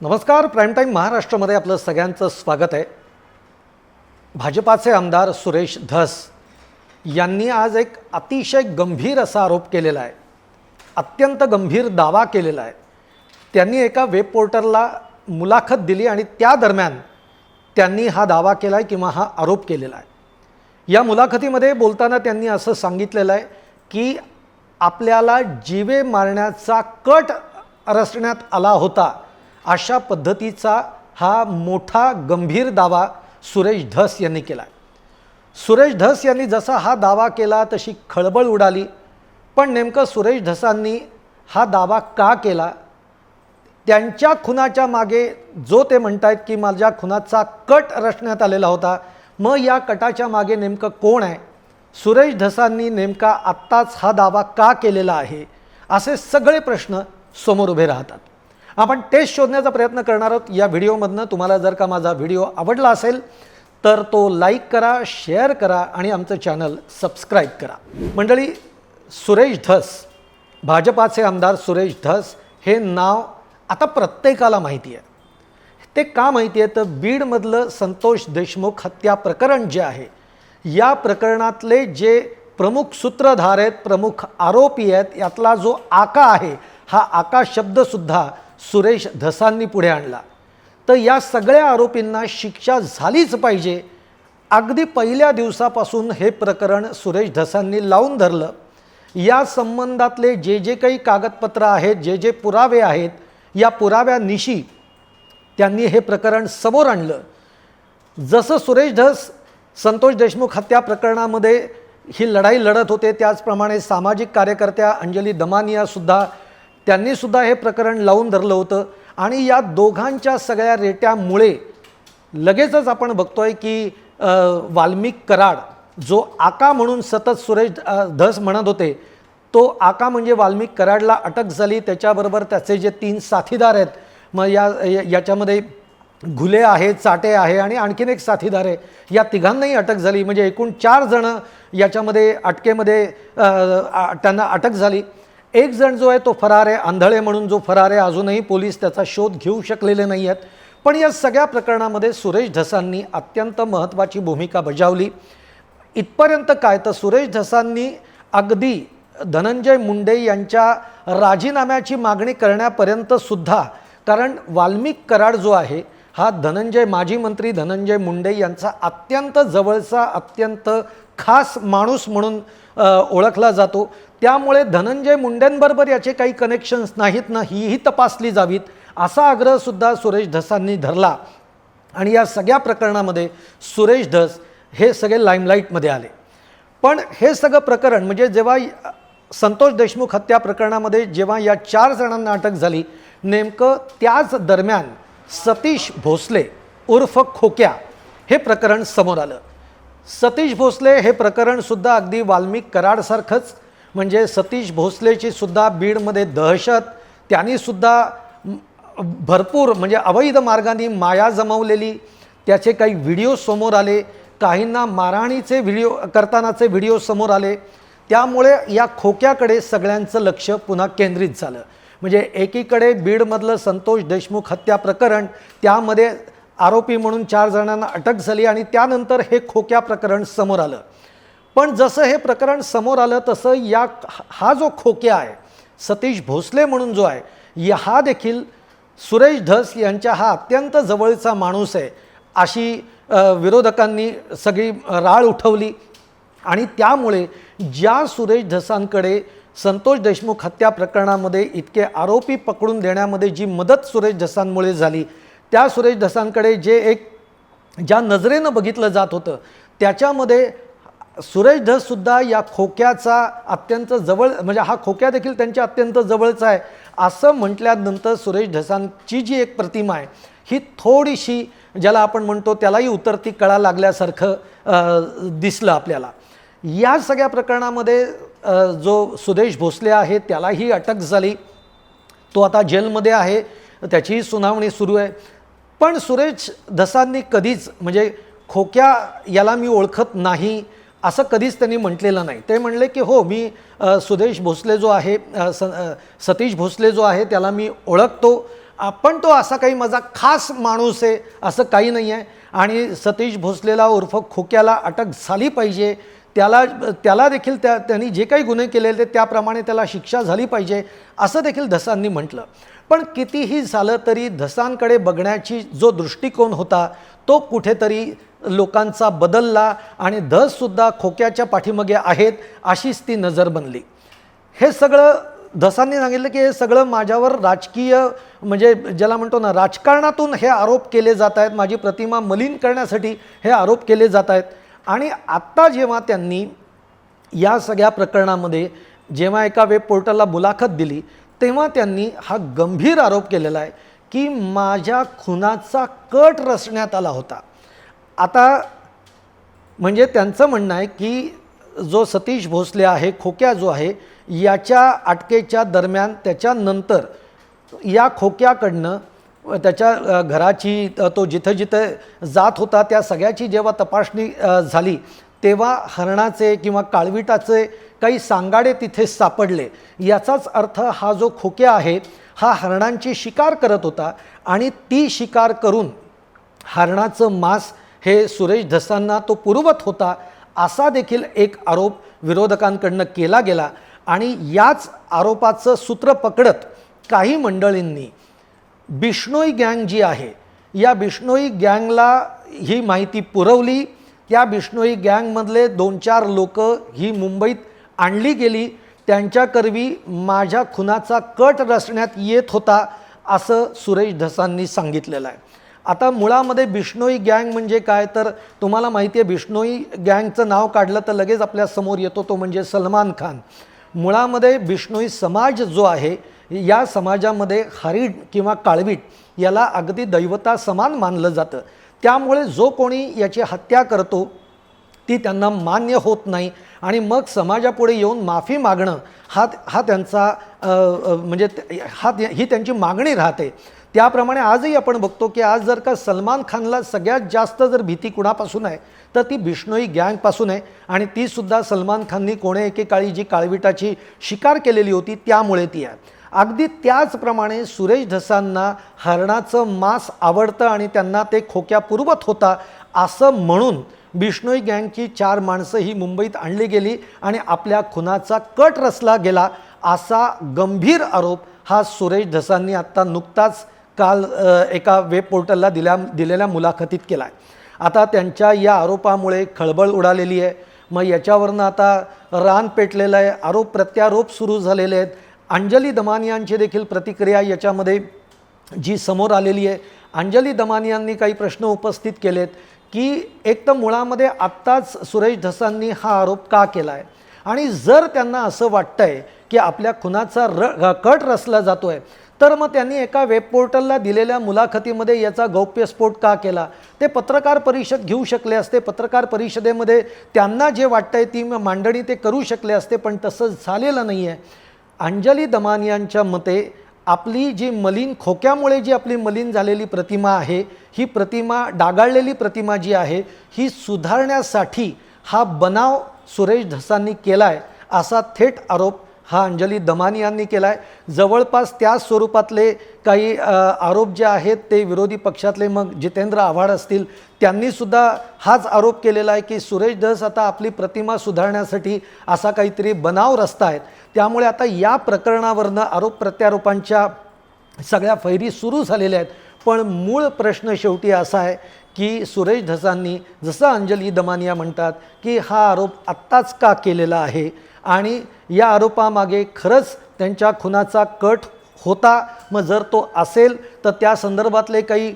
नमस्कार prime time महाराष्ट्रामध्ये आपलं सगळ्यांचं स्वागत आहे. भाजपाचे आमदार सुरेश धस यांनी आज एक अतिशय गंभीर असा आरोप केलेला आहे. अत्यंत गंभीर दावा केलेला आहे. त्यांनी एका वेब पोर्टलला मुलाखत दिली आणि त्या दरम्यान त्यांनी हा दावा केला आहे किंवा हा आरोप केलेला आहे. या मुलाखतीमध्ये बोलताना त्यांनी असं सांगितलेलं आहे की आपल्याला जीवे मारण्याचा कट रचण्यात आला होता. अशा पद्धतीचा हा मोठा गंभीर दावा सुरेश धस यांनी केला सुरेश धस यांनी जसा हा दावा केला तशी खळबळ उडाली. पण नेमकं सुरेश धसांनी हा दावा का केला? त्यांच्या खुनाच्या मागे जो ते म्हणतायत की माझ्या खुनाचा कट रचण्यात आलेला होता मग या कटाच्या मागे नेमकं कोण आहे? सुरेश धसांनी नेमका आत्ताच हा दावा का केलेला आहे? असे सगळे प्रश्न समोर उभे राहतात. आपण तेच शोधण्याचा प्रयत्न करणार आहोत. या व्हिडिओमधनं तुम्हाला जर का माझा व्हिडिओ आवडला असेल तर तो लाईक करा शेअर करा आणि आमचं चॅनल सबस्क्राईब करा. मंडळी सुरेश धस भाजपाचे आमदार सुरेश धस हे नाव आता प्रत्येकाला माहिती आहे. ते का माहिती आहे? तर बीडमधलं संतोष देशमुख हत्या प्रकरण जे आहे या प्रकरणातले जे प्रमुख सूत्रधार आहेत प्रमुख आरोपी आहेत यातला जो आका आहे हा आका शब्दसुद्धा सुरेश धसांनी पुढे आणला. तर या सगळ्या आरोपींना शिक्षा झालीच पाहिजे. अगदी पहिल्या दिवसापासून हे प्रकरण सुरेश धसांनी लावून धरलं. या संबंधातले जे जे काही कागदपत्र आहेत जे जे पुरावे आहेत या पुराव्यानिशी त्यांनी हे प्रकरण समोर आणलं. जसं सुरेश धस संतोष देशमुख हत्या प्रकरणामध्ये ही लढाई लढत होते त्याचप्रमाणे सामाजिक कार्यकर्त्या अंजली दमानियासुद्धा त्यांनीसुद्धा हे प्रकरण लावून धरलं होतं. आणि या दोघांच्या सगळ्या रेट्यामुळे लगेचच आपण बघतोय की वाल्मिक कराड जो आका म्हणून सतत सुरेश धस म्हणत होते तो आका म्हणजे वाल्मिक कराडला अटक झाली. त्याच्याबरोबर त्याचे जे तीन साथीदार आहेत मग या याच्यामध्ये घुले आहे चाटे आहे आणि आणखीन एक साथीदार आहे. या तिघांनाही अटक झाली. म्हणजे एकूण चार जणं याच्यामध्ये अटकेमध्ये त्यांना अटक झाली. एक जण जो आहे तो फरार आहे आंधळे म्हणून जो फरार आहे अजूनही पोलीस त्याचा शोध घेऊ शकलेले नाही आहेत पण या सगळ्या प्रकरणामध्ये सुरेश धसांनी अत्यंत महत्त्वाची भूमिका बजावली. इथपर्यंत काय? तर सुरेश धसांनी अगदी धनंजय मुंडे यांच्या राजीनाम्याची मागणी करण्यापर्यंत सुद्धा कारण वाल्मिक कराड जो आहे हा धनंजय माजी मंत्री धनंजय मुंडे यांचा अत्यंत जवळचा अत्यंत खास माणूस म्हणून ओळखला जातो. त्यामुळे धनंजय मुंडेंबरोबर याचे काही कनेक्शन्स नाहीत ना हीही तपासली जावीत असा आग्रहसुद्धा सुरेश धसांनी धरला. आणि या सगळ्या प्रकरणामध्ये सुरेश धस हे सगळे लाईमलाईटमध्ये आले. पण हे सगळं प्रकरण म्हणजे जेव्हा संतोष देशमुख हत्या प्रकरणामध्ये जेव्हा या चार जणांना अटक झाली नेमकं त्याच दरम्यान सतीश भोसले उर्फ खोक्या हे प्रकरण समोर आलं. सतीश भोसले हे प्रकरणसुद्धा अगदी वाल्मिक कराडसारखंच म्हणजे सतीश भोसलेची सुद्धा बीडमध्ये दहशत त्यांनीसुद्धा भरपूर म्हणजे अवैध मार्गाने माया जमवलेली. त्याचे काही व्हिडिओ समोर आले. काहींना मारहाणीचे व्हिडिओ करतानाचे व्हिडिओ समोर आले. त्यामुळे या खोक्याकडे सगळ्यांचं लक्ष पुन्हा केंद्रित झालं. म्हणजे एकीकडे बीडमधलं संतोष देशमुख हत्या प्रकरण त्यामध्ये आरोपी म्हणून चार जणांना अटक झाली आणि त्यानंतर हे खोक्या प्रकरण समोर आलं. पण जसं हे प्रकरण समोर आलं तसं या हा जो खोक्या आहे सतीश भोसले म्हणून जो आहे या हा देखील सुरेश धस यांच्या हा अत्यंत जवळचा माणूस आहे अशी विरोधकांनी सगळी राळ उठवली. आणि त्यामुळे ज्या सुरेश धसांकडे संतोष देशमुख हत्या प्रकरणामध्ये इतके आरोपी पकडून देण्यामध्ये जी मदत सुरेश धसांमुळे झाली त्या सुरेश धसांकडे जे एक ज्या नजरेनं बघितलं जात होतं त्याच्यामध्ये सुरेश धससुद्धा या खोक्याचा अत्यंत जवळ म्हणजे हा खोक्या देखील त्यांच्या अत्यंत जवळचा आहे. असं म्हटल्यानंतर सुरेश धसांची जी एक प्रतिमा आहे ही थोडीशी ज्याला आपण म्हणतो त्यालाही उतरती कळा लागल्यासारखं दिसलं आपल्याला. या सगळ्या प्रकरणामध्ये जो सुदेश भोसले आहे त्यालाही अटक झाली. तो आता जेलमध्ये आहे त्याचीही सुनावणी सुरू आहे. पण सुरेश धसांनी कधीच म्हणजे खोक्या याला मी ओळखत नाही असं कधीच त्यांनी म्हटलेलं नाही. ते म्हणले की हो मी सुदेश भोसले जो आहे स सतीश भोसले जो आहे त्याला मी ओळखतो. पण तो असा काही माझा खास माणूस आहे असं काही नाही आहे. आणि सतीश भोसलेला उर्फ खोक्याला अटक झाली पाहिजे. त्याला त्याला देखील त्या त्यांनी जे काही गुन्हे केलेले ते त्याप्रमाणे त्याला शिक्षा झाली पाहिजे असं देखील धसांनी म्हटलं. पण कितीही झालं तरी धसांकडे बघण्याची जो दृष्टिकोन होता तो कुठेतरी लोकांचा बदलला आणि धससुद्धा खोक्याच्या पाठीमागे आहेत अशीच ती नजर बनली. हे सगळं धसांनी सांगितलं की हे सगळं माझ्यावर राजकीय म्हणजे ज्याला म्हणतो ना राजकारणातून हे आरोप केले जात आहेत माझी प्रतिमा मलिन करण्यासाठी हे आरोप केले जात आहेत. आणि आत्ता जेव्हा त्यांनी या सगळ्या प्रकरणामध्ये जेव्हा एका वेब पोर्टलला मुलाखत दिली तेव्हा त्यांनी हा गंभीर आरोप केलेला आहे की माझ्या खुनाचा कट रचण्यात आला होता. आता म्हणजे त्यांचं म्हणणं आहे की जो सतीश भोसले आहे खोक्या जो आहे याच्या अटकेच्या दरम्यान त्याच्यानंतर या खोक्याकडनं त्याच्या घराची तो जिथं जिथं जात होता त्या सगळ्याची जेव्हा तपासणी झाली तेव्हा हरणाचे किंवा काळविटाचे काही सांगाडे तिथे सापडले. याचाच अर्थ हा जो खोक्या आहे हा हरणांची शिकार करत होता आणि ती शिकार करून हरणाचं मांस हे सुरेश धसांना तो पुरवत होता असा देखील एक आरोप विरोधकांकडनं केला गेला आणि याच आरोपाचं सूत्र पकडत काही मंडळींनी बिष्णोई गँग जी आहे या बिष्णोई गँगला ही माहिती पुरवली त्या बिष्णोई गँगमधले दोन चार लोक ही मुंबईत आणली गेली त्यांच्याकरवी माझ्या खुनाचा कट रचण्यात येत होता असं सुरेश धसांनी सांगितलेलं आहे. आता मुळामध्ये बिष्णोई गँग म्हणजे काय? तर तुम्हाला माहिती आहे बिष्णोई गँगचं नाव काढलं तर लगेच आपल्यासमोर येतो तो म्हणजे सलमान खान. मुळामध्ये बिष्णोई समाज जो आहे या समाजामध्ये हरीण किंवा काळवीट याला अगदी दैवता समान मानलं जातं. त्यामुळे जो कोणी याची हत्या करतो ती त्यांना मान्य होत नाही आणि मग समाजापुढे येऊन माफी मागणं हा हा त्यांचा म्हणजे हा ही त्यांची मागणी राहते. त्याप्रमाणे आजही आपण बघतो की आज जर का सलमान खानला सगळ्यात जास्त जर भीती कुणापासून आहे तर ती बिष्णोई गँगपासून आहे. आणि तीसुद्धा सलमान खाननी कोणे एकेकाळी जी काळविटाची शिकार केलेली होती त्यामुळे ती आहे. अगदी त्याचप्रमाणे सुरेश ढसांना हरणाचं मांस आवडतं आणि त्यांना ते खोक्या पुरवत होता असं म्हणून बिष्णोई गँगची चार माणसं ही मुंबईत आणली गेली आणि आपल्या खुनाचा कट रचला गेला असा गंभीर आरोप हा सुरेश ढसांनी आत्ता नुकताच काल एका वेब पोर्टलला दिल्या दिलेल्या मुलाखतीत केला आहे आता त्यांच्या या आरोपामुळे खळबळ उडालेली आहे. मग याच्यावरनं आता रान पेटलेलं आहे. आरोप प्रत्यारोप सुरू झालेले आहेत. अंजली दमानियांची देखील प्रतिक्रिया याच्यामध्ये जी समोर आलेली आहे. अंजली दमानियांनी काही प्रश्न उपस्थित केलेत की एक तर मुळामध्ये आत्ताच सुरेश धसांनी हा आरोप का केला आहे आणि जर त्यांना असं वाटतंय की आपल्या खुनाचा र कट रचला जातो आहे तर मग त्यांनी एका वेब पोर्टलला दिलेल्या मुलाखतीमध्ये याचा गौप्यस्फोट का केला? ते पत्रकार परिषद घेऊ शकले असते. पत्रकार परिषदेमध्ये त्यांना जे वाटतंय ती मांडणी ते करू शकले असते पण तसं झालेलं नाही आहे अंजली दमानियांच्या मते आपली जी मलिन खोक्यामुळे जी आपली मलिन झालेली प्रतिमा आहे ही प्रतिमा डागाळलेली प्रतिमा जी आहे ही सुधारण्यासाठी हा बनाव सुरेश धसांनी केला आहे असा थेट आरोप हा अंजली दमानी यांनी केला आहे जवळपास त्या स्वरूपातले काही आरोप जे आहेत ते विरोधी पक्षातले मग जितेंद्र आव्हाड असतील त्यांनीसुद्धा हाच आरोप केलेला आहे की सुरेश धस आता आपली प्रतिमा सुधारण्यासाठी असा काहीतरी बनाव रस्ता आहेत त्यामुळे आता या प्रकरणावरनं आरोप प्रत्यारोपांच्या सगळ्या फैरी सुरू झालेल्या आहेत. पण मूळ प्रश्न शेवटी असा आहे की सुरेश धसांनी जसं अंजली दमानिया म्हणतात की हा आरोप आत्ताच का केलेला आहे? आणि या आरोपामागे खरंच त्यांच्या खुनाचा कट होता? मग जर तो असेल तर त्या संदर्भातले काही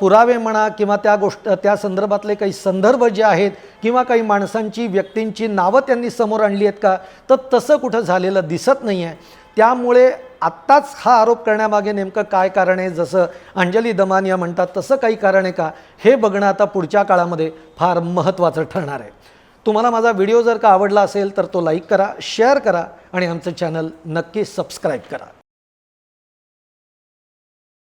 पुरावे म्हणा किंवा त्या गोष्ट त्या संदर्भातले काही संदर्भ जे आहेत किंवा काही माणसांची व्यक्तींची नावं त्यांनी समोर आणली आहेत का? तर तसं कुठं झालेलं दिसत नाही आहे त्यामुळे आत्ताच हा आरोप करण्यामागे नेमकं काय कारण आहे? जसं अंजली दमानिया म्हणतात तसं काही कारण आहे का? हे बघणं आता पुढच्या काळामध्ये फार महत्त्वाचं ठरणार आहे. तुम्हाला माझा व्हिडिओ जर का आवडला असेल तर तो लाईक करा शेअर करा आणि आमचं चॅनल नक्की सबस्क्राईब करा.